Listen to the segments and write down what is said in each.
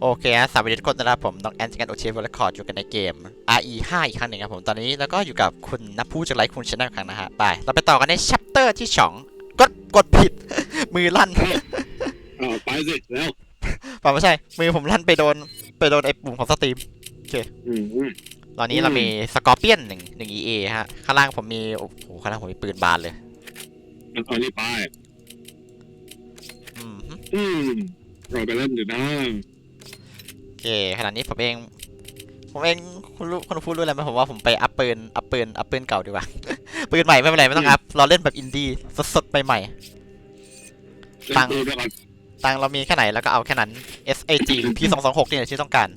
โอเคฮะสวัสดีทุกคนนะครับผมน้องแอนจิกันโอเชฟและคอร์ดอยู่กันในเกม RE 5อีกครั้งหนึ่งครับผมตอนนี้แล้วก็อยู่กับคุณนับผู้จากไลฟ์คุณชนะครั้งนะฮะไปเราไปต่อกันในชัปเตอร์ที่สองกดกดผิด มือลั่นอ่าไปสิแล้วเปล่าไม่ใช่ มือผมลั่นไปโดนไปโดนไอ้ปุ่มของสตรีมอืมอืมตอนนี้เรามีสกอร์เปียนหนึ่งหนึ่ง EA ฮะ ข้างล่างผมมีโอ้โหข้างล่างผมมีปืนบานเลยมันเอานี่ไปอืมฮึอืม เราไปเล่นอยู่นะโอเคขณะนี้ผมเอง ผมเองคุณรู้คุณพูดรู้อะไรไหมผมว่าผมไปอัพปืนอัพปืนอัพปืนเก่าดีกว่า ปืนใหม่ไม่เป็นไรไม่ต้องอัพเราเล่นแบบอินดี้สดๆใหม่ๆเล่นตังค์ปืนไปก่อนตังค์เรามีแค่ไหนแล้วก็เอาแค่นั้น SAG P 2 2 6นี่แหละที่ต้องการ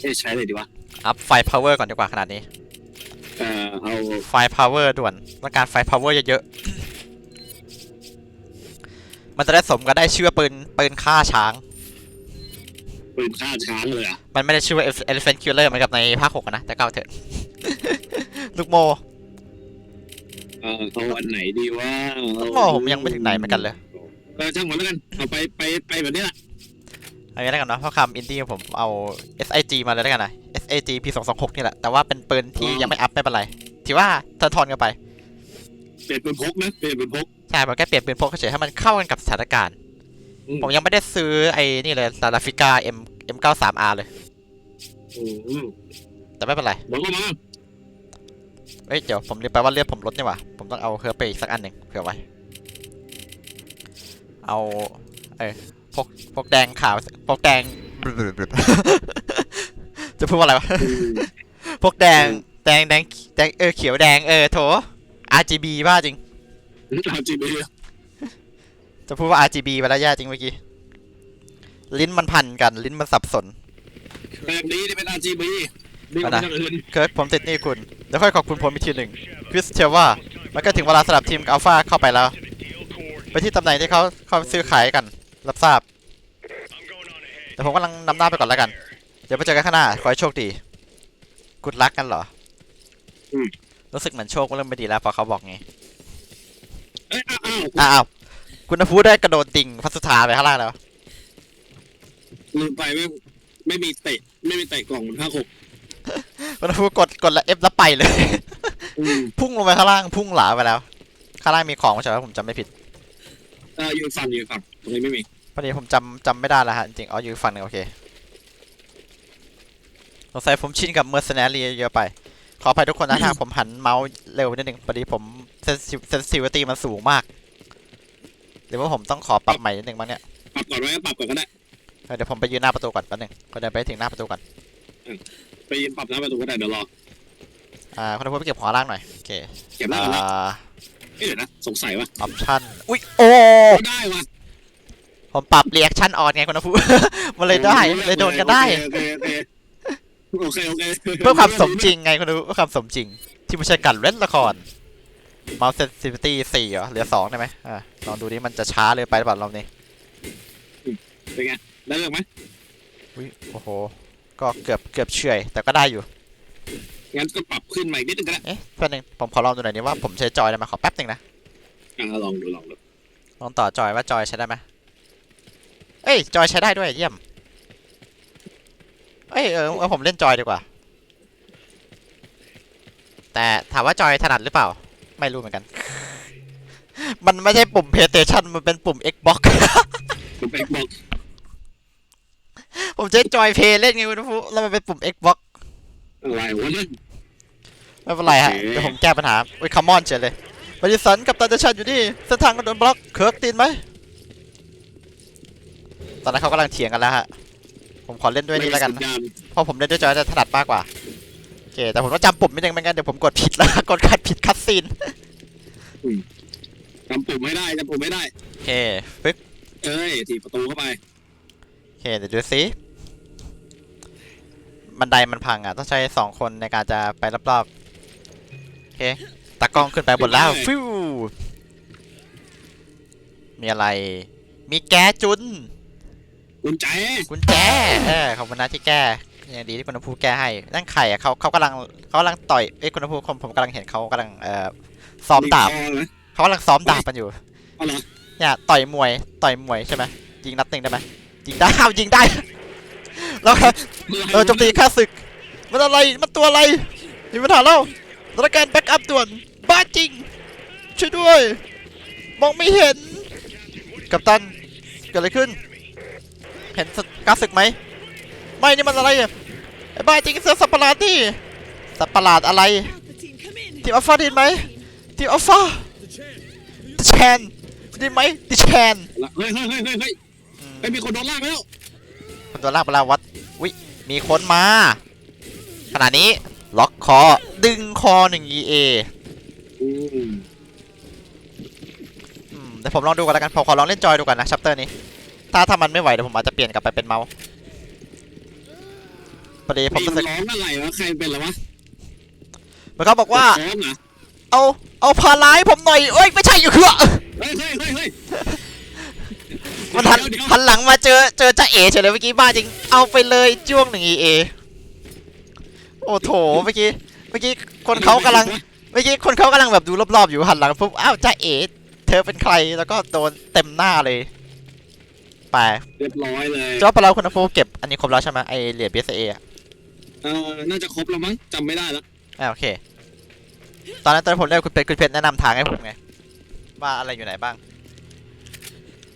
เอ๊ะใช้เลยดีวะอัพไฟ power ก่อนดีกว่าขนาดนี้เอ่อเอาไฟ power ด่วนต้องการไฟ power เยอะๆ มันจะได้สมกับได้ชื่อว่าปืนปืนฆ่าช้าง ปืนฆ่าช้างเลยอะมันไม่ได้ชื่อว่า elephant killer เหมือนกับในภาคหกอะนะ แต่ก็เอาเถอะ ลูกโมเอ่อเอาอันไหนดีวะลูกโมผมยังไม่ถึงไหนเหมือนกันเลย เออช่างมันแล้วกันเอาไปไปไปแบบนี้แหละเอางี้แล้วกันเนาะเพราะคำอินดี้ผมเอา SIG มาเลยแล้วกันนะ SAG P 2 2 6 นี่แหละ แต่ว่าเป็นปืนที่ยังไม่อัพไม่เป็นไรถือว่าเทอนทอนกันไป เปลี่ยนปืนพกนะเปลี่ยนปืนพก ใช่ผมแค่เปลี่ยนปืนพกเฉยๆให้มันเข้ากันกับสถานการณ์อืมผมยังไม่ได้ซื้อไอ้นี่เลยซาลาฟิกา M M93R เลยอืมแต่ไม่เป็นไรบอกก็มาเอ้ยเดี๋ยวผมลืมไปว่าเลือดผมลดนี่หว่า ผมต้องเอาเฮือไปอีกสักอันหนึ่งเผื่อไว้ เอาเอ้ยพกพกแดงขาวพกแดงจะพูดว่าอะไรวะอืมพกแดงแดงแดงแดงเออเขียวแดงเออโถ RGB บ้าจริง เอาจีบีจะพูดว่า RGB ไปแล้วแย่จริงเมื่อกี้ ลิ้นมันพันกัน ลิ้นมันสับสน แบบนี้นี่เป็น RGB ดีกเอาว่านะอย่างอื่นเคิร์กผมติดหนี่คุณเดี๋ยวค่อยขอบคุณผมอีกทีหนึ่งคริสเทลว่า มันก็ถึงเวลาสลับทีมกับอัลฟาเข้าไปแล้ว ไปที่ตำแหน่งที่เขาเขาซื้อขายกัน รับทราบ แต่ผมกำลังนำหน้าไปก่อนแล้วกัน เดี๋ยวไปเจอกันข้างหน้า ขอให้โชคดีกุดรักกันเหรออรู้สึกเหมือนโชคมันเริ่มไม่ดีแล้วพอเขาบอกไงเอ้ยอ้าวอ้าวคุณพูดได้กระโดดดิ่งพัสสุธาไปข้างล่างแล้วลืมไปไม่ไม่มีเตะไม่มีเตะกล่องเหมือนภาหกคุณพูกดกดแล้วเอฟแล้วไปเลย พุ่งลงไปข้างล่างพุ่งหลาไปแล้ว ข้างล่างมีของใช่ไหมผมจำไม่ผิดเอออยู่ฝั่งอยู่ฝั่งตรงนี้ไม่มีพอดีผมจำจำไม่ได้แล้วฮะจริงอ๋ออยู่ฝั่งนึงโอเคสงสัยผมชินกับเมอร์เซนารีเยอะไป ขออภัยทุกคนนะถ้าผมหันเมาส์เร็วนิดนึงพอดีผมเซนซิวิตี้มันสูงมาก หรือว่าผมต้องขอปรับใหม่นิดนึงบ้างเนี่ยปรับก่อนไว้ปรับก่อนก็ได้เออเดี๋ยวผมไปยืนหน้าประตูก่อนแป๊บนึงก็เดินไปถึงหน้าประตูก่อนไปยืนปรับหน้าประตูก็ได้เดี๋ยวรออ่าคนพูดไปเก็บของล่างหน่อยโอเคเก็บได้อ่แล้วาเอ้ยเดี๋ยวนะสงสัยว่าออปชั่นอุ้ยโอ้ไม่ได้ว่ะผมปรับเรีแอคชั่นออนไงคุณพูมันเลยได้เลยโดนกันได้ โอเคโอเคโอเคโอเคโอเคเพื่อความสมจริงไงคุณดูเพื่อความสมจริง ที่ไม่ใช่การเล่นละคร Mouse sensitivity สี่เหรอเหลือสองได้ไหมอ่าลองดูดิมันจะช้าเลยไปหรือเปล่ารอบนี้เป็นไงได้เรื่องไหมอุ้ยโอ้โห ก็เกือบเกือบเฉอยแต่ก็ได้อยู่งั้นก็ปรับขึ้นใหม่นิดนึงก็ได้เอ๊ะแป๊บนึงผมขอลองดูหน่อยดิว่าผมใช้จอยได้ไหมขอแป๊บนึงนะอ่าลองดูลองดูลองต่อจอยว่าจอยใช้ได้ไหมเอ้ยจอยใช้ได้ด้วยเยี่ยม เอ้ยเออเออผมเล่นจอยดีกว่า แต่ถามว่าจอยถนัดหรือเปล่า ไม่รู้เหมือนกัน มันไม่ใช่ปุ่ม PlayStation มันเป็นปุ่ม Xbox ผมไปบอกผมใช้จอยเพย์เล่นไงคุณผู้แล้วมันเป็นปุ่ม Xbox อะไรวะเนี่ย ไม่เป็นไรฮะ โอเค เดี๋ยวผมแก้ปัญหาโอ้ยคัมมอนเฉยเลยบริสันกับตันเดชันอยู่นี่เส้นทางก็โดนบล็อก เคิร์กตีนไหม ตอนนั้นเขากำลังเถียงกันแล้วฮะ ผมขอเล่นด้วยนี่แล้วกันไม่มีสัญญาณเพราะผมเล่นด้วยจอยจะถนัดมากกว่าโอเคแต่ผมต้องจำปุ่มนิดนึงไม่งั้นเดี๋ยวผมกดผิดแล้วกดคัดผิดคัดซีนจำปุ่มไม่ได้จำปุ่มไม่ได้โอเคปึ๊กเอ้ยถีบประตูเข้าไปโอเคเดี๋ยวดูสิบันไดมันพังอะต้องใช้สองคนในการจะไปรอบๆโอเคตากล้องขึ้นไปบนแล้วฟิวมีอะไร มีแก๊สจุน กุญแจกุญแจเออขอบคุณนะที่แก้ยังดีที่คุณภูแก้ให้นั่นไข่อะเขาเขากำลังเขากำลังต่อยเอ้ยคุณภูผมผมกำลังเห็นเขากำลังเอ่อซ้อมดาบคอนะเขากำลังซ้อมดาบกันอยู่เอาเหรอเนี่ยต่อยมวยต่อยมวยใช่ไหมยิงนัดหนึ่งได้ไหมยิงได้อ้าวยิงได้แล้วก็เออโจมตีค่าศึกมันอะไรมันตัวอะไรมีปัญหาแล้วสถานการณ์แบ็กอัพด่วนบ้าจริงช่วยด้วย มองไม่เห็นกัปตันเกิดอะไรขึ้น เห็นสกาศึกไหมไม่นี่มันอะไรอะไอ้บ้าจริงเสือสัตว์ประหลาดนี่สัตว์ประหลาดอะไร Alpha team, come in. ทีมอัลฟาได้ยินไหมทีมอัลฟาดิแชนได้ยินไหมดิแชนเฮ้ยเฮ้ยเฮ้ยเฮ้ยเฮ้ยไอ้ยมีคนโดนลากไปแล้วคนตัวลากไปแล้ววัดวิมีคนมา ขณะนี้ล็อกคอดึงคอหนึ่ง EA อืมอืมเดี๋ยวผมลองดูกันแล้วกันผมขอลองเล่นจอยดูก่อนนะชัปเตอร์นี้ ถ้าถ้ามันไม่ไหวเดี๋ยวผมอาจจะเปลี่ยนกลับไปเป็นเมาส์พอดีผมมีรู้สึกร้องอะไรวะใครเป็นเหรอวะเหมือนเขาบอกว่า ร้องเหรอเอาเอาพาร้ายผมหน่อยเอ้ยไม่ใช่อยู่คือเฮ้ยเฮ้ยเฮ้ยเฮ้ยมันหันเดี๋ยวหันหลังมาเจอเจอจ่าเอ๋เฉยเลยเมื่อกี้บ้าจริง เอาไปเลยจ้วงหนึ่ง EA โอ้โถเมื่อกี้เมื่อกี้คนเขากำลังเมื่อกี้คนเขากำลังแบบดูรอบๆอยู่หันหลังปุ๊บอ้าวจ้าเอ๋เธอเป็นใครแล้วก็โดนเต็มหน้าเลย ไปเรียบร้อยเลยจอบไปแล้วคุณภูเก็บอันนี้ครบแล้วใช่ไหมไอเหรียญ BSA อะเออน่าจะครบแล้วมั้งจำไม่ได้แล้วอ่าโอเค ตอนนั้นตอนนนผมเรียกคุณเป็ดคุณเพชรแนะนำทางให้ผมไงว่าอะไรอยู่ไหนบ้าง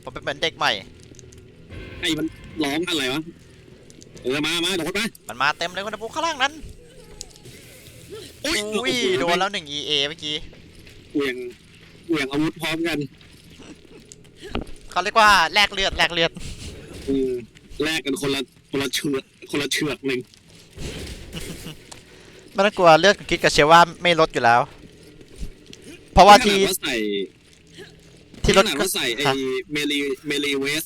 ผมเป็นเหมือนเด็กใหม่ ไอ้มันร้องอะไรวะเออมามาโดดมามันมาเต็มเลยคุณภูข้างล่างนั้นอุ้ยอุ้ยโดนแล้วหนึ่ง EA เมื่อกี้เหวี่ยงเหวี่ยงอาวุธพร้อมกัน เขาเรียกว่าแลกเลือดแลกเลือด อืมแลกกันคนละคนละเชือกคนละเชือกหนึ่งไม่ต้องกลัวเลือดคุณคิดกับเชื่อว่าไม่ลดอยู่แล้ว เพราะว่าที่ขนดว่าใส่ที่ลดขนาดก็ว่าใส่ไอ้ฮะเมลีเมลีเวส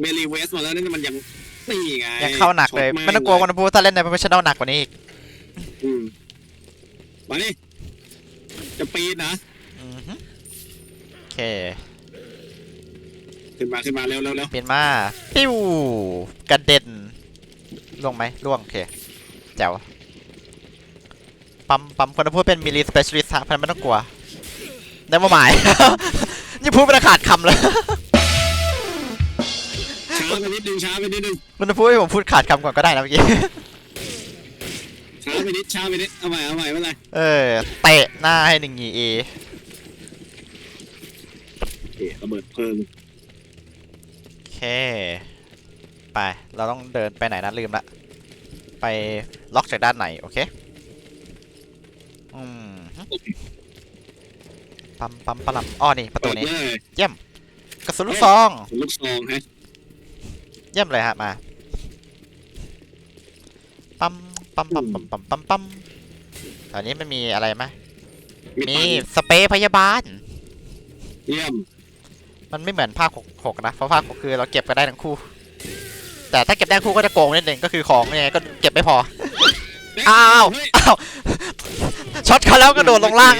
เมลีเวสมาแล้วนี่มันยังนี่ไงยังเข้าหนักเลย ช็ไม่ต้องกลัวคุณภูถ้าเล่นใน professional หนักกว่านี้อีกอืมมาดิจะปีนนะอือฮึโอเค ขึ้นมาขึ้นมาเร็วเร็วเร็วเปลี่ยนมาปิ้วกระเด็นล่วงไหมล่วงโอเคแจ๋วปั๊มปั๊มคนพูดเป็นมิลลิสเปเชียลิสต์ฮะเพราะฉะนั้นไม่ต้องกลัว ได้มาหมาย นี่พูดเป็นขาดคำเลยช้าไปนิดนึงช้าไปนิดนึงคุณพูดให้ผมพูดขาดคำก่อนก็ได้นะเมื่อกี้ช้าไปนิดช้าไปนิดเอาใหม่เอาใหม่ไม่เป็นไรเออเตะหน้าให้หนึ่งเอโอเคระเบิดเพลิงโอ เค ไป เราต้องเดินไปไหนนะลืมละ ไปล็อกจากด้านไหน โอเค อืมปั๊มปั๊มปั๊มอ้อนี่ประตูเปิดนี้เลยกระสุนลูกซอง ลูกซองฮะ เยี่ยมเลยฮะมา ปั๊มปั๊มปั๊มปั๊มปั๊มปั๊มปั๊มแถวนี้มันมีอะไรไหมมีมีตังค์สเปรย์พยาบาล เยี่ยม มันไม่เหมือนภาคหกหกนะเพราะภาคหกคือเราเก็บกันได้ทั้งคู่ แต่ถ้าเก็บได้ทั้งคู่ก็จะโกงนิดนึงก็คือของยังไงก็เก็บไม่พออ้าวเฮ้ยอ้าวช็อตเขาแล้วกระโดดลงล่าง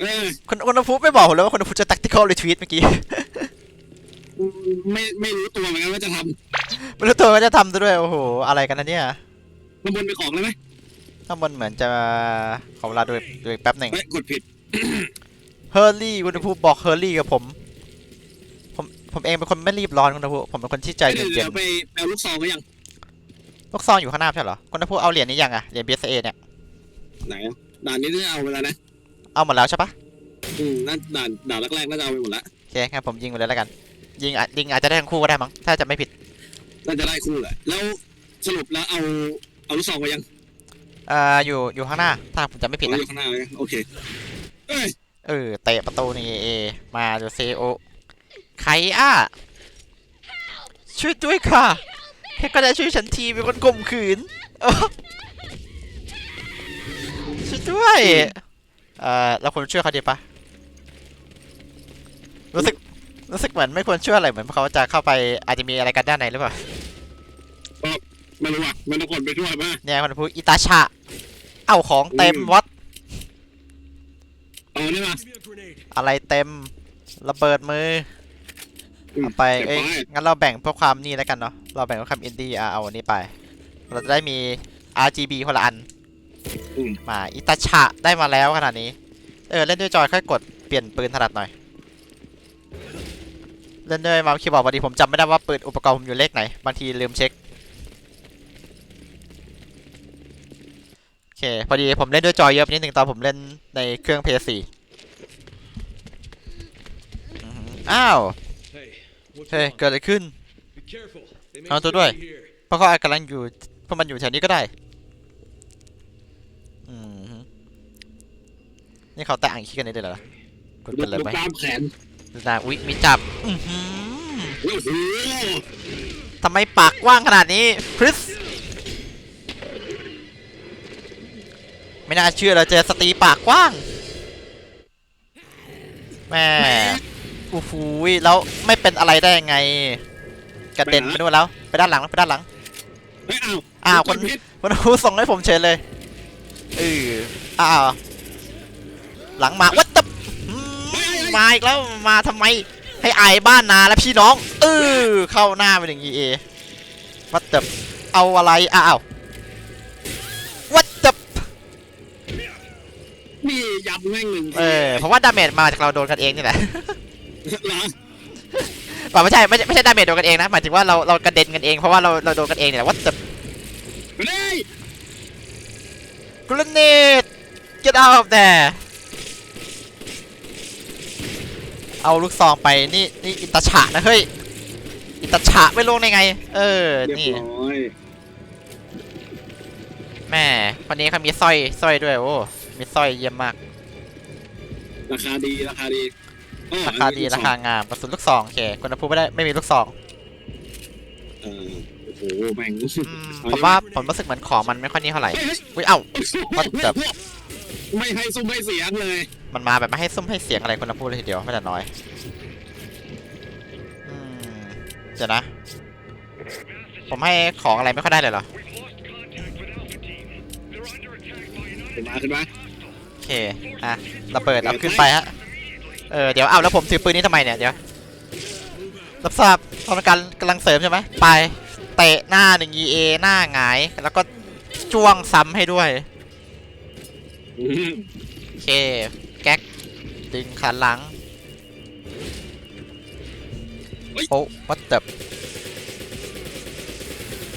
เออคุณคุณภูไม่บอกผมเลยว่าคุณภูจะ tactical retreat เมื่อกี้ไม่ไม่รู้ตัวเหมือนกันว่าจะทไม่รู้ตัวว่าจะทำซะด้วยโอ้โหอะไรกันนะเนี่ยำมันบนไปของเลยไหมข้างบนเหมือนจะขอเวลาดูดูอีกแป๊บหนึ่งเฮ้ยกดผิด เฮอร์รี่คุณภูบอกเฮอร์รี่กับผม ผม ผมเองเป็นคนไม่รีบร้อนคุณภูผมเป็นคนที่ใจเดี๋ยวเย็เดี๋นยวไปเอาลูกซองก็ยังๆลูกซองอยู่ข้างหน้าใช่เหรอคุณภูเอาเหรียญนี้ยังอะเหรียญ BSA เนี่ย ไหนอะด่านนี้ได้เอาไปแล้วนะ เอาหมดแล้วใช่ปะอืมนั่นด่านด่านแรกๆน่าจะเอาไปหมดละโอเคงั้นผมยิงไปเลยแล้วกัน ยิงอะยิงอาจจะได้ทั้งคู่ก็ได้มั้ง ถ้าจะไม่ผิด น่าจะได้คู่แหละ แล้วสรุปแล้วเอาเอาลูกซองไปยัง เอ่ออยู่อยู่ข้างหน้า ถ้าผมจะไม่ผิดเอานะอยู่ข้างหน้าเลยโอเคเอ้ย เออเตะประตูนี่เอ มาดูเซโอใครอะ ช่วยด้วยค่ะแค่ก็ได้ช่วยฉันทีเป็นคนข่มขืนเออช่วยด้วยเอ่อเราควรช่วยเขาดีปะรู้สึกรู้สึกเหมือนไม่ควรช่วยอะไรเหมือนเขาจะเข้าไปอาจจะมีอะไรกันด้านในหรือเปล่าไม่รู้อะไม่ต้องกดไปช่วยมาเนี่ยคนพูดอิตาชะ เอ้าของเต็มอืมวัดเอานี่มา อะไรเต็มระเบิดมืออืมเอาไปเก็บเอ้ยไว้งั้นเราแบ่งเพื่อความนี่แล้วกันเนาะเราแบ่งเพื่อความอินดี้อะเอาอันนี้ไป เราจะได้มี RGB คนละอันอืมมาอิตาชะได้มาแล้วขนาดนี้ เออเล่นด้วยจอยค่อยกดเปลี่ยนปืนถนัดหน่อย เล่นด้วยเมาส์คีย์บอร์ดบางทีผมจำไม่ได้ว่าปืนอุปกรณ์ผมอยู่เลขไหนบางทีลืมเช็คโอเคพอดีผมเล่นด้วยจอยเยอะไปนิดนึงตอนผมเล่นในเครื่อง PS4 อือหืออ้าว Hey, what's เฮ้ย wrong? เกิดอะไรขึ้น Be careful. They may เอาตัว still ด้วย be here. เพราะเขาอาจกำลังอยู่เพราะมันอยู่แถวนี้ก็ได้ อืมฮึนี่เขาแตะอ่างขี้กันได้เลยเหรอกดดูเป็นเลยไหมกล้ามแขนดูนะอุ๊ยมีจับ อือหือโอ้โหทำไมปากกว้างขนาดนี้คริสไม่น่าเชื่อเราเจอสตรีปากกว้างแม่ อู้หูยแล้วไม่เป็นอะไรได้ยังไง กระเด็นไปนู่นแล้ว ไปด้านหลังไปด้านหลังเฮ้ยอ้าวอ้าวคนกดผิดคุณครูส่งให้ผมเฉยเลยเอออ้าวหลังมาวัดตบมาอีกแล้วมาทำไมให้อายบ้านนาและพี่น้องเออเข้าหน้าไปถึง EA วัดตบเอาอะไรอ้าววัดตบนี่ยับแม่งหนึ่งเออเพราะว่าดาเมจมาจากเราโดนกันเองนี่แหละ เหรอเปล่าไม่ใช่ไม่ใช่ไม่ใช่ดาเมจโดนกันเองนะหมายถึงว่าเราเรากระเด็นกันเองเพราะว่าเราเราโดนกันเองเนี่ยวัดตบไปเลยกรเนต get out of there เอาลูกซองไปนี่นี่อิตาฉะนะเฮ้ยอิตาฉะไม่ลงได้ไง เออเรียบนี่ร้อยแม่วันนี้เขามีสร้อยสร้อยด้วยโอ้มีสร้อยเยี่ยมมาก ราคาดีราคาดีอ้อ ราคาดีราคางามกระสุนลูกซองโอเคคุณภูมิไม่ได้ไม่มีลูกซองเออโอ้โหแม่งอืมผมว่าผมรู้สึกเหมือนของมันไม่ค่อยนี่เท่าไหร่เฮ้ยเฮ้ยอุ้ยเอ้า What the ไม่ให้ซุ้มให้เสียงเลย มันมาแบบไม่ให้ซุ้มให้เสียงอะไรคุณภูมิเลยทีเดียวไม่แต่น้อยอืมเดี๋ยวนะ ผมให้ของอะไรไม่ค่อยได้เลยเหรอขึ้นมาขึ้นมาโอเค อะระเบิดเอาขึ้นไปฮะ เออเดี๋ยวเอาแล้วผมถือปืนนี้ทำไมเนี่ยเดี๋ยวรับทราบพร้อมการกำลังเสริมใช่ไหมไปเตะหน้าหนึ่ง EA หน้าหงาย แล้วก็จ้วงซ้ำให้ด้วยอืมโอเคแก๊กดึงขาหลังโอ้วัดเต็บ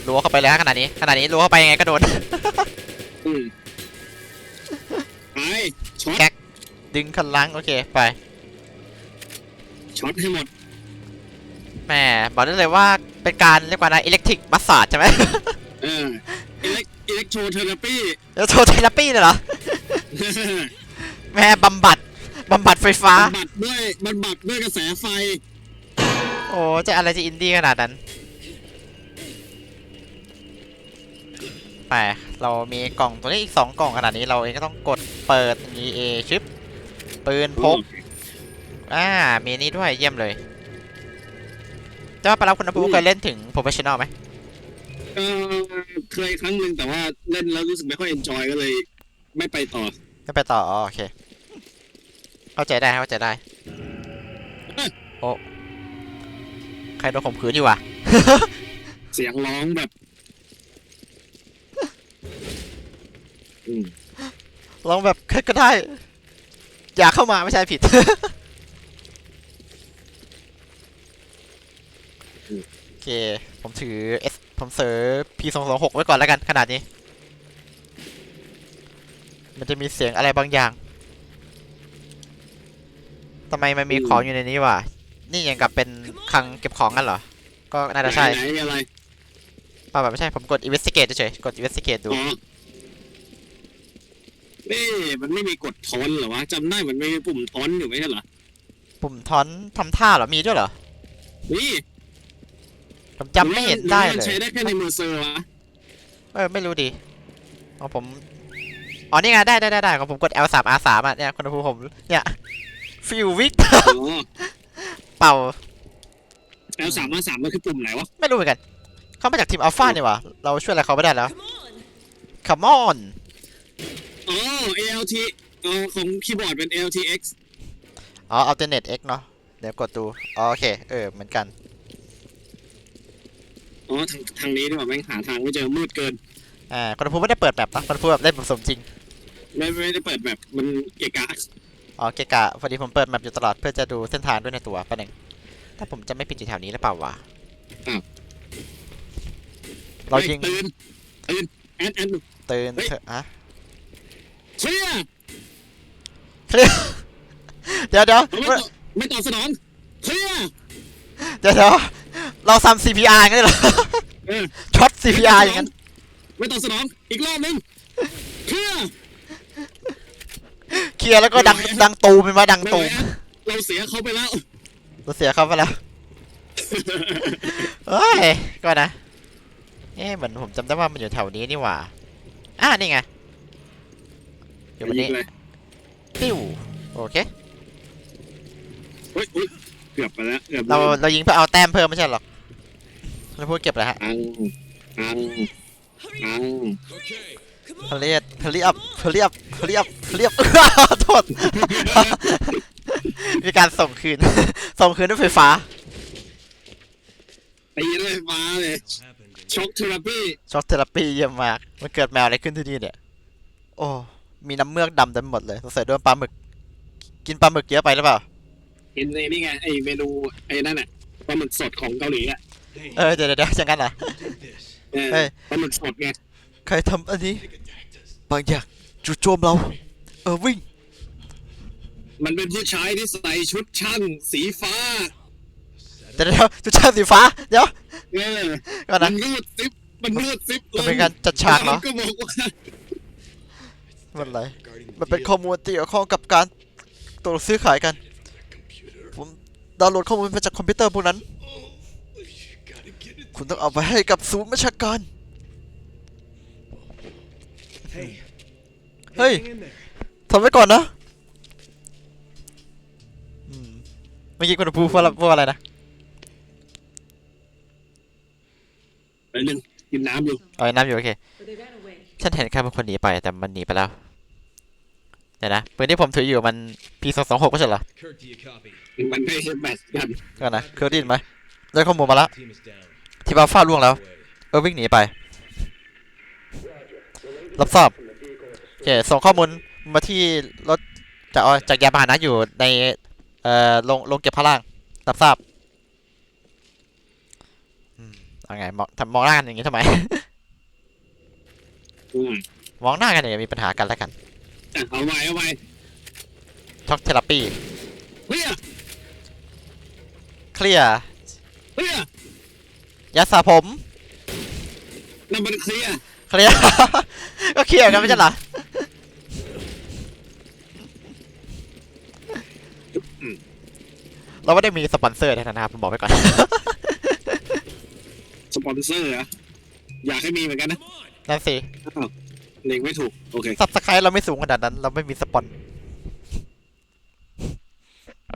รัวเข้าไปเลยฮะขนาดนี้ขนาดนี้รัวเข้าไปยังไงก็โดนอืมไปช็อตแก๊กดึงขาหลังโอเค ไป ช็อตให้หมดแหม่บอกได้เลยว่าเป็นการเรียกว่านะอิเล็กทริกมัสซาดใช่ไหมเอออิเล็กอิเล็กโทรเทอราปีแล้วโทรเทราปีเลยเหรอแม่บำบัดบำบัดไฟฟ้า บำบัดด้วยบำบัดด้วยกระแสไฟ โอ้จะอะไรจะอินดี้ขนาดนั้นไปเรามีกล่องตัวนี้อีก2กล่องขนาดนี้เราเองก็ต้องกดเปิดอย่างนี้เอชิปปืนพกอ่ามีนี้ด้วยเยี่ยมเลยจะว่าไปรับคุณภูมิเคยเล่นถึงโปรเฟชชั่นอลไหมเออเคยครั้งหนึ่งแต่ว่าเล่นแล้วรู้สึกไม่ค่อยเอนจอยก็เลย ไม่ไปต่อไม่ไปต่ออ๋อโอเค เข้าใจได้เข้าใจได้ โอ้ใครโดนข่มขืนอยู่วะ เสียงร้องแบบอืม ลองแบบใครก็ได้ อย่าเข้ามาไม่ใช่ผิด โอ เค ผมถือ S ผมเสือ P 2 2 6 ไว้ก่อนแล้วกันขนาดนี้ มันจะมีเสียงอะไรบางอย่างทำไมมันมีของอยู่ในนี้วะ นี่ยังกับเป็นคลังเก็บของกันเหรอ ก็น่าจะใช่ไหนๆมีอะไรเปล่าแบบไม่ใช่ ผมกด investigate เฉยๆกด investigate ดู อ๋อนี่มันไม่มีกดทอนเหรอวะจำได้มันไม่มีปุ่มทอนอยู่ไม่ใช่เหรอ ปุ่มทอนทำท่าเหรอ มีด้วยเหรอ นี่ ผมจำไม่เห็นได้รือว่าเลมันยใช้ได้แค่ในมือเซอร์วะเออ ไม่รู้ดีของผม อ๋อ นี่ไง ได้ได้ได้ได้ของผมกด L 3 R 3 อะ เนี่ยคุณภูมิผม เนี่ย ฟิววิกอ๋อเป่า แล้วสามมาสามมันคือปุ่มไหนวะไม่รู้เหมือนกัน เขามาจากทีมอัลฟานี่หวะเราช่วยอะไรเขาไม่ได้แล้ว Come on อ๋อ ALT อ๋อของคีย์บอร์ดเป็น ALTX อ๋อ alternate X เนาะเดี๋ยวกดดูอ๋อโอเค เออ เหมือนกัน อ๋อทางทางนี้ดีกว่าแม่งหาทางไม่เจอมืดเกินอ่าคุณภูมิไม่ได้เปิดแบบนะคุณภูมิแบบเล่นแบบสมจริงไม่ไม่ได้เปิดแบบมันเกะกะอ๋อเกะกะพอดีผมเปิดแมปอยู่ตลอดเพื่อจะดูเส้นทางด้วยในตัวประเด็นถ้าผมจะไม่ผิดอยู่แถวนี้หรือเปล่าวะอ้าวเรายิงฮ้ตื่นตื่นแอนแอนตื่นเฮ้ย เถอะฮะเคลียร์เดี๋ยวเดี๋ยวไม่ตอบไม่ตอบสนองเคลียร์เดี๋ยวเดี๋ยว เราซ้ำ CPR งั้นเหรอเออช็อต CPR อย่างนั้นไม่ตอบสนองอีกรอบหนึงเคลียร์เคลียร์แล้วก็ดังดังตูมเป็นว่าดังไม่ตูไหวมแอนเราเสียเขาไปแล้ว เราเสียเขาไปแล้วเฮ้ยก็นะเอ๊ะเหมือนผมจำได้ว่ามันอยู่แถวนี้นี่หว่าอ่านี่ไงอยู่บนยินี้งเลยปิ้วโอเค เฮ้ยเฮ้ยเกือบไปแล้วเกือบเราเรายิงเพื่อเอาแต้มเพิ่มไม่ใช่หรอ เราพูดเก็บเลยฮะเพลียดเพลียบเพลียบเพลียบเพลียบโทษมีการส่งคืน ส่งคืนด้วยไฟฟ้าตีด้วยไฟฟ้าเลยช็อคเทอราปีช็อกเทอราปีเยี่ยมมาก มันเกิดแมวอะไรขึ้นที่นี่เนี่ย โอ้ มีน้ำเมือกดำเต็มหมดเลยสงสัยโดนปลาหมึก กินปลาหมึกเยอะไปหรือเปล่าเห็นไอ้นี่ไงไอ้เมนูไอ้นั่นน่ะปลาหมึกสดของเกาหลีอะ เออเดี๋ยวเดี๋ยวเดี๋ยวอย่างนั้นเหรอ take this. เออเฮ้ยปลาหมึกสดไงใครทำอันนี้ Take a cactus. บางอย่างจู่โจมเรา เออวิ่ง มันเป็นผู้ชายที่ใส่ชุดช่างสีฟ้าเดี๋ยวเดี๋ยวจุดชาติสีฟ้า เดี๋ยว เออก่อนมันะนรูดซิปมันรูดซิปมันเป็นการจัดฉากเหรอ แล้วก็บอกว่ามันอะไร Regarding the มันเป็น deal, ข้อมูลที่เกี่ยวข้องกับการตกลงซื้อขายกัน computer. ผมดาวน์โหลดข้อมูลมาจากคอมพิวเตอร์พวกนั้น คุณต้องเอาไปให้กับศูนย์บัญชาการ Hey. Hey. Hang in there. ทำไว้ก่อนนะอืมเมื่อกี้คุณพูดว่าพูดว่าอะไรนะไปหนึ่งกินน้ำอยู่เอาไอ้น้ำอยู่โอเค But they ran away. ฉันเห็นแค่เป็นคนหนีไปแต่มันหนีไปแล้วเดี๋ยวนะปืนที่ผมถืออยู่มัน P226 ไม่ใช่เหรอ Kirk, do you copy? มันไม่ใช่แบตกันก่อนนะเคยได้ยินไหมได้ข้อมูลมาแล้ว Team is down. ที่บ้าฟ้าล่วงแล้ว Away. เออวิ่งหนีไป รับทราบโอเคส่งข้อมูลมาที่รถจากอ๋อจากยานพาหนะอยู่ในเอ่อลงลงเก็บพล่างรับทราบอืมเอาไงมองทำมองหน้ากันอย่างนี้ทำไม อืมมองหน้ากันเนี่ยมีปัญหากันแล้วกันอะเอาไว้เอาไว้ช็อกเทอราปีเฮียเคลียร์เฮีย ยาสระผมนั่นมันเคลียร์เคลียร์ ก็เคลียร์กันไม่ใช่เหรอเราไม่ได้มีสปอนเซอร์เท่านั้นนะครับผมบอกไว้ก่อน สปอนเซอร์เหรอะอยากให้มีเหมือนกันนะ Come on. นั่นสิอ้าวเล็งไม่ถูก โอเค ซับสไครต์เราไม่สูงขนาดนั้น เราไม่มีสปอน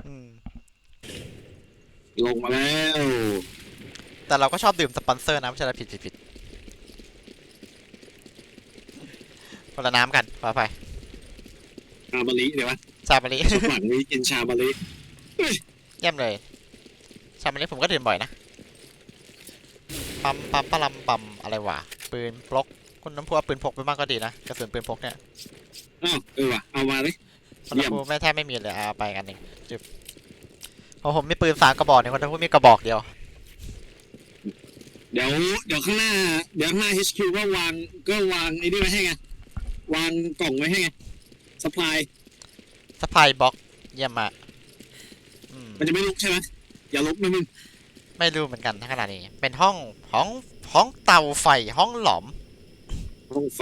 อืมลงมาแล้ว แต่เราก็ชอบดื่มสปอนเซอร์นะไม่ใช่อะไรผิดผิดผิดคนละน้ำกันขออภัยชาบาลิเดี๋ยววะชาบาริสุดหลังนี้กินชาบาลิเยี่ยมเลย ชาบาริผมก็ดื่มบ่อยนะปั๊มปั๊มปะลำปั๊มอะไรวะปืนพกคุณน้ำพัวปืนพกไปมากก็ดีนะกระสุนปืนพกเนี่ยอ้าวเออว่ะเอามาเลยคนเยี่ยมน้ำพัวไม่แทบไม่มีเลยเอาไปกันหนึ่งจุบของผมมีปืนสามกระบอกเนี่ยคนน้ำพัวมีกระบอกเดียว เดี๋ยวเดี๋ยวข้างหน้า เดี๋ยวข้างหน้า HQ ก็วางก็วางไอ้นี่ไว้ให้ไง วางกล่องไว้ให้ไงสปายสปายบ็อกเยี่ยมมากอืมมันจะไม่ลุกใช่ไหมอย่าลุกนะมึงไม่รู้เหมือนกันทั้งขนาดนี้ เป็นห้องห้องห้องเตาไฟห้องหลอม ห้องไฟ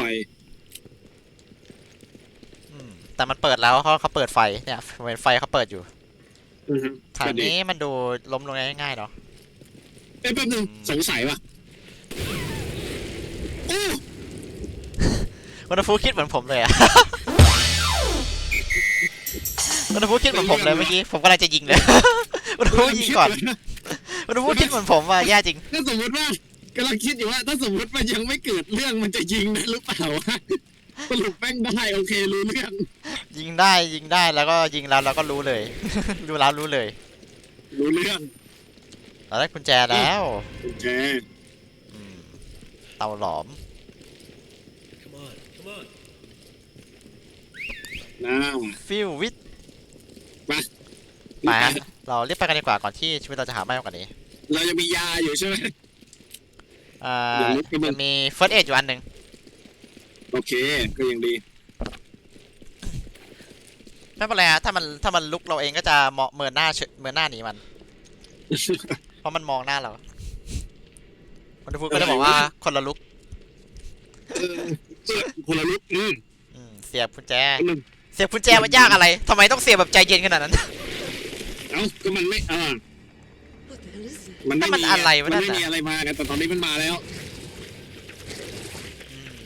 อืมแต่มันเปิดแล้วเขาเขาเปิดไฟเนี่ยเห็นไฟเขาเปิดอยู่อือฮึทางก็ดีนี้มันดูล้มลงง่ายๆเนาะ เอ้ยแป๊บนึงสงสัยว่ะโอ้คุณฟูคิดเหมือนผมเลยอะคุณฟูคิดเหมือนผมเลยเมื่อกี้ ผมกำลังจะยิงเลยคุณฟูยิงก่อนคุณฟูคิดเหมือนผมว่าแย่จริง ถ้าสมมติว่ากำลังคิดอยู่ว่า ถ้าสมมติมันยังไม่เกิดเรื่องมันจะยิงได้หรือเปล่าวะสรุปแป้งได้โอเครู้เรื่อง ยิงได้ยิงได้แล้วก็ยิงแล้วเราก็รู้เลย รู้แล้วรู้เลย รู้เรื่อง เราได้กุญแจแล้วโอเคอืมเตาหลอม Come on. Come on. น้าฟิลวิทไปไปฮะเรารีบไปกันดีกว่าก่อนที่ชีวิตเราจะหาไม่มากกว่านี้เราจะมียาอยู่ใช่ไหม อ่าเดี๋ยวลุกไปมึงจะมีเฟิร์สเออยู่อันหนึ่งโอเค ก็ยังดีไม่เป็นไรฮะถ้ามันถ้ามันลุกเราเองก็จะมองเมินหน้าเฉเมินหน้าหนีมัน เพราะมันมองหน้าเราคนที่พูดก็จะบอกว่าคนละลุกเออเออคนละลุกอืมอืมเสียบกุญแจคนหนึ่งเสียบกุญแจมันยากอะไรทำไมต้องเสียบแบบใจเย็นขนาดนั้น เอ้าก็มันไม่อ่า What the hell is this? มันไม่ถ้ามันมีอะไรวะมันนั่นไม่น่ะ มีอะไรมากันแต่ตอนนี้มันมาแล้ว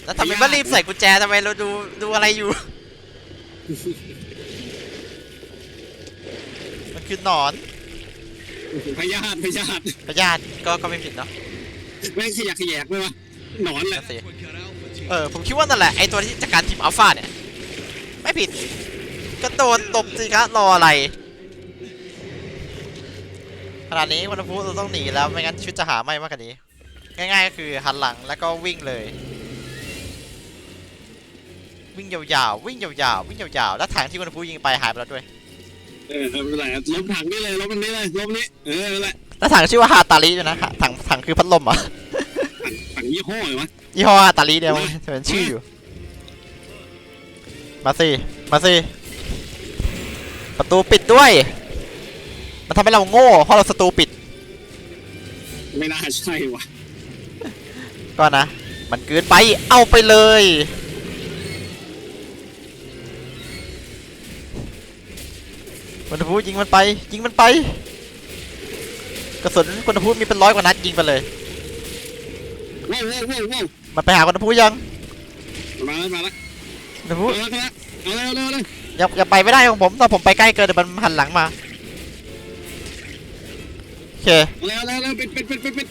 แล้วทำไมไม่รีบใส่กุญแจทำไมเราดูดูอะไรอยู่ มันคือหนอน พยาธิพยาธิพยาธิก็ก็ไม่ผิดเนาะแม่งขยักขยแกไหมวะหนอนแหละนั่นสิ What got Alpha Team? เออผมคิดว่านั่นแหละไอตัวที่จัดการทีมอัลฟาเนี่ย ไม่ผิดก็โดนตบสิครับรออะไรขนาดนี้วันพุธเราต้องหนีแล้วไม่งั้นชีวิตจะหาไม่มากกว่านี้ ง่ายๆก็คือหันหลังแล้วก็วิ่งเลย วิ่งยาวๆวิ่งยาวๆวิ่งยาวๆแล้วถังที่วันพุธยิงไปหายไปแล้วด้วย เออไม่เป็นไรอะลบถังนี่เลยลบมันนี้เลยลบนี้เออนั่นแหละแล้วถังชื่อว่าฮาตาลิด้วยนะฮะถังถังคือพัดลมเหรอะถังถังยี่ห้อเลยวะ ยี่ห้อฮาตาลิเนี่ยมันเป็นชื่ออยู่ มาสิมาสิประตูปิดด้วย มันทำให้เราโง่เพราะเราสตูปิดไม่น่าใช่วะก็นะ มันเกินไปเอาไปเลย ณพูดยิงมันไป ยิงมันไป กระสุนคุณพูดมีเป็นร้อยกว่านัดยิงไปเลยว้าวว้าวว้าวว้าวมันไปหาคุณพูดยังมาแล้วมาแล้วคุณพูมาดแล้วเอาแล้วเอาแล้วเอาแล้วอย่าอย่าไปไม่ได้ของผมถ้าผมไปใกล้เกินเดี๋ยวมันหันหลังมาโอเคเอาแล้วเอาแล้วเอาแล้วปิดปิดปิดปิดปิด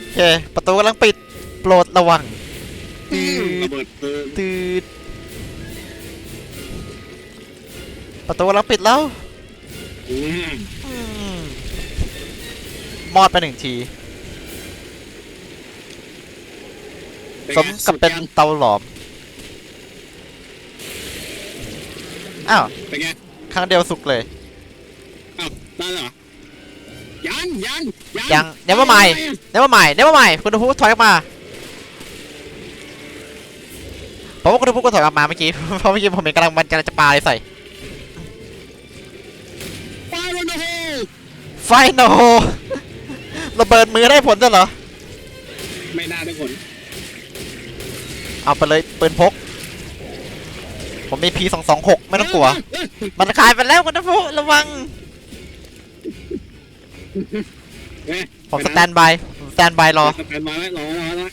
โอเคประตูกำลังปิดโปรดระวัง อืตืมระดเบิดเพลิงตืด ประตูกำลังปิดแล้วอืมอืมมอดไปหนึ่งที สมกับเป็นเตาหลอม อ้าว เป็นไงครั้งเดียวสุกเลย อ้าวได้เหรอ ยังยังยังยังเดี๋ยวมาใหม่เดี๋ยวมาใหม่เดี๋ยวมาใหม่คุณพูดถอยออกมาเพราะว่าคุณพูดก็ถอยออกมาเมื่อกี้ เพราะเมื่อกี้ผมเห็นกำลังมันกำลังจะปาอะไรใส่ ไฟโนระเบิดมือได้ผลด้วยเหรอ ไม่น่าได้ผลเอาไปเลยปืนพก ผมมี P 2 2 6ไม่ต้องกลัวเอ้ยมันขายไปแล้วคุณพูระวังเอ้ยผมสแตนบายผมสแตนบายรอสแตนบายไว้รอรอรอ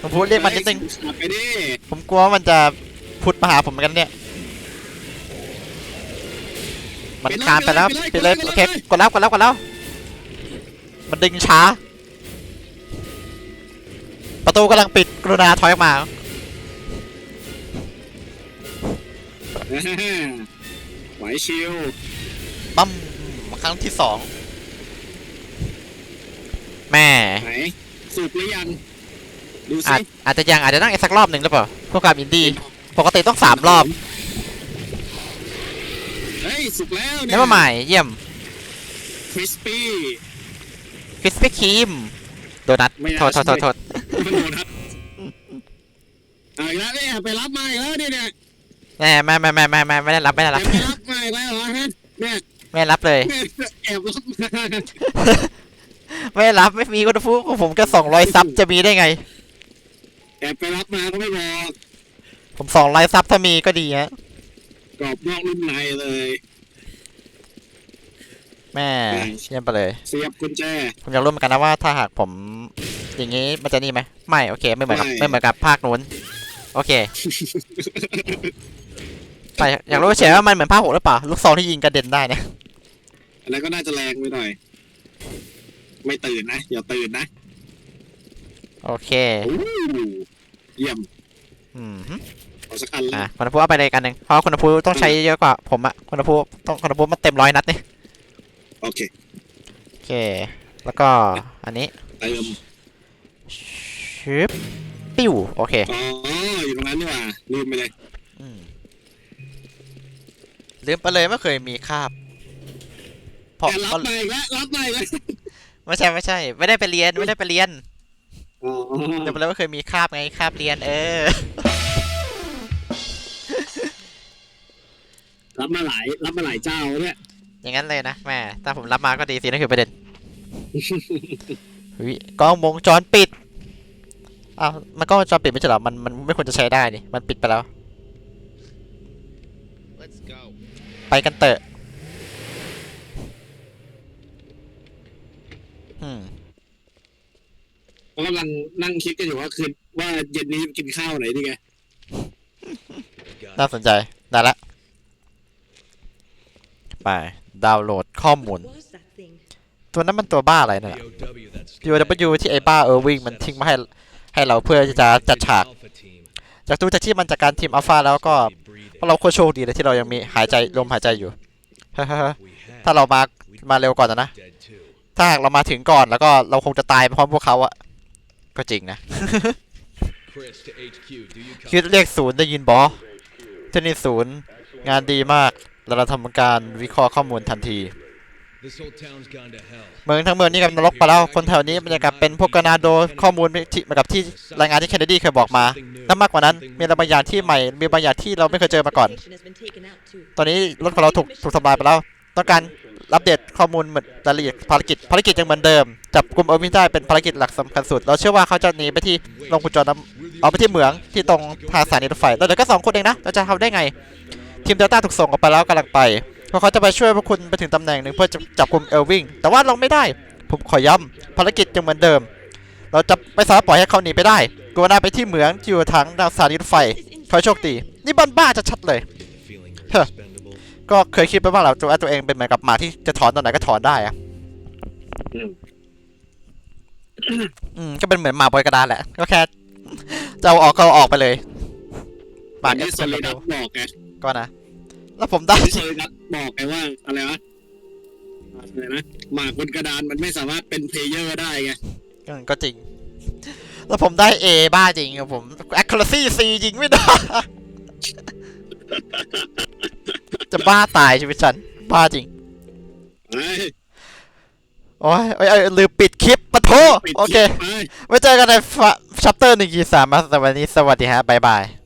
ผมพูดเรียกมันนิดนึงขับไปดิผมกลัวว่ามันจะพุดมาหาผมเหมือนกันเนี่ย มันคานไปแล้วไปเลยโอเคกดแล้วกดแล้วกดแล้วมันดึงช้า ประตูกำลังปิดกรุณาถอยออกมาอ่าไหวชิวปั๊มครั้งที่สองแม่ไหนสุกหรือยังดูอาสิจอาจจะยังอาจจะนั่งอีกสักรอบหนึ่งหรือเปล่าเพื่อความอินดี้ปกติต้องสามรอบ เฮ้ยสุกแล้วนี่มาใหม่เยี่ยมคริสปี้คริสปี้ครีมโดนัทไม่น่าโทษโทษโทษโทษมันโดนครับเอาอีกแล้วเนี่ยไปรับมาอีกแล้วเนี่ยเนี่ยแม่ไม่ไม่ไม่ไม่ไม่ไม่ได้รับไม่ได้รับไปรับมาอีกแล้วเหรอฮะเนี่ยไม่ได้รับเลยแอบรับมาไม่ได้รับไม่มีคนพูดของผมแค่สองร้อยซับจะมีได้ไงแอบไปรับมาก็ไม่บอกผมสองร้อยซับถ้ามีก็ดีฮะก รอบนอกรุ่มในเลยแม่ เยี่ยมไปเลย เสียบกุญแจ ผมอยากรู้เหมือนกันนะว่าถ้าหากผม อย่างนี้มันจะนี่ไหมไม่โอเคไม่เหมือนกับไม่ ไม่เหมือนกับภาคนู้นโอเคไปอยากรู้เฉยๆว่ามันเหมือนภาคหกหรือเปล่าลูกซองที่ยิงกระเด็นได้เนี่ยอันนั้นก็น่าจะแรงไปหน่อย ไม่ตื่นนะ อย่าตื่นนะโอเคโอ้เยี่ยมอืมฮึ เอาสักอันแล้อะวคุณภูเอาไปเลยกันหนึ่งเพราะคุณภูต้องใช้เยอะกว่าผมอะคุณภูต้องคุณภูมันเต็มร้อยนัดนี่โอเคโอเค แล้วก็อันนี้เติมชึบปิ้วโอเคอ๋ออยู่ตรงนั้นนี่หว่าลืมไปเลยลืมไปเลยไม่เคยมีคาบเพราะแกรับมาอีกแล้วรับมาอีกแล้วไม่ใช่ไม่ใช่ ไม่ได้ไปเรียนไม่ได้ไปเรียน อ๋อลืมไปเลยว่าเคยมีคาบไงคาบเรียนเออ รับมาหลายรับมาหลายเจ้าเนี่ยอย่างนั้นเลยนะแม่ถ้าผมรับมาก็ดีสินั่นคือประเด็นเฮ้ยกล้องวงจรปิดอ้าวมันกล้องวงจรปิดไม่ใช่เหรอมันมันไม่ควรจะใช้ได้นี่มันปิดไปแล้ว Let's go. ไปกันเถอะอืมกำลังนั่งคิดกันอยู่ว่าคืนว่าเย็นนี้กินข้าวไหนดีไง Got น่าสนใจได้ละ ไป ดาวน์โหลดข้อมูล What was that thing? ตัวนั้นมันตัวบ้าอะไรเนี่ย POW that's POW ที่ไอ้บ้าเออร์วิงมันทิ้งมาให้ให้เราเพื่อที่จะจัดฉาก Alpha team. จากดูจากที่มันจากการทีมอัลฟาแล้วก็ Be breathing. พวกเราโคตรโชคดีเลยที่เรายังมีหายใจลมหายใจอยู่ We had ถ้าเรามามาเร็วก่อนนะนะ dead too. ถ้าหากเรามาถึงก่อนแล้วก็เราคงจะตายไปพร้อมพวกเขาอะก็จริงนะ Chris to HQ. Do you คิด copy? เรียกศูนย์ได้ยินบอที่นี่ศูนย์งานดีมากแล้ว เราทำการวิเคราะห์ข้อมูลทันที This whole town's gone to hell. เมืองทั้งเมืองนี่กำลังนรกไปแล้ว คนแถวนี้มันจะกลับเป็นพวกกนาโดข้อมูลที่เหมือนกับที่รายงานที่เคนเนดีเคยบอกมา และมากกว่านั้น มีอะไรบางอย่างที่ใหม่ มีบางอย่างที่เราไม่เคยเจอมาก่อน Station has been taken out too. ตอนนี้รถของเราถูกถูกทำลายไปแล้ว ต้องการอัปเดตข้อมูลเหมือนรายละเอียดภารกิจ ภารกิจยังเหมือนเดิม จับกลุ่มเออร์วินได้เป็นภารกิจหลักสำคัญสุด เราเชื่อว่าเขาจะหนีไปที่ลงกุญจรน้ำเอาไปที่เหมืองที่ตรงทางสถานีรถไฟเราเหลือแค่สองคนเองนะ เราจะทำได้ไง ทีมเดลต้าถูกส่งออกไปแล้วกำลังไป เพราะเขาจะไปช่วยพวกคุณไปถึงตำแหน่งหนึ่งเพื่อจะจับกลุ่มเอลวิงแต่ว่าเราไม่ได้ ผมขอย้ำภารกิจยังเหมือนเดิม เราจะไม่สามารถปล่อยให้เขาหนีไปได้กวนาไปที่เหมืองที่อยู่ทางดาวสถานีรถไฟขอให้โชคดีนี่บ้านบ้าจะชัดเลย Feeling Huh. expendable. ก็เคยคิดไปบ้างแล้วตัวตัวเองเป็นเหมือนกับหมาที่จะถอนตอนไหนก็ถอนได้อะอืมอืมก็เป็นเหมือนหมาบอยกระดานแหละ ก็แค่จะเอาออกก็เอาออกไปเลยหมาอันเอนี้สโซเปลิโดดัสบอกไง ก็นะ แล้วผมได้อันนี้โซลิดัสบอกไงว่าอะไรวะอะไรนะหมากบนกระดานมันไม่สามารถเป็นเพลเยอร์ได้ไงอืมก็จริง แล้วผมได้ A บ้าจริงครับผม accuracy C ยิงไม่ได้ จะบ้าตายชีวิตฉัน บ้าจริงโอ้ยโอ้ยเอ้ยลืมปิดคลิปปะโท ปิดโอเค ไป ไว้เจอกันในชัปเตอร์หนึ่งกีสามมาสำหรับวันนี้สวัสดีฮะ บ๊ายบาย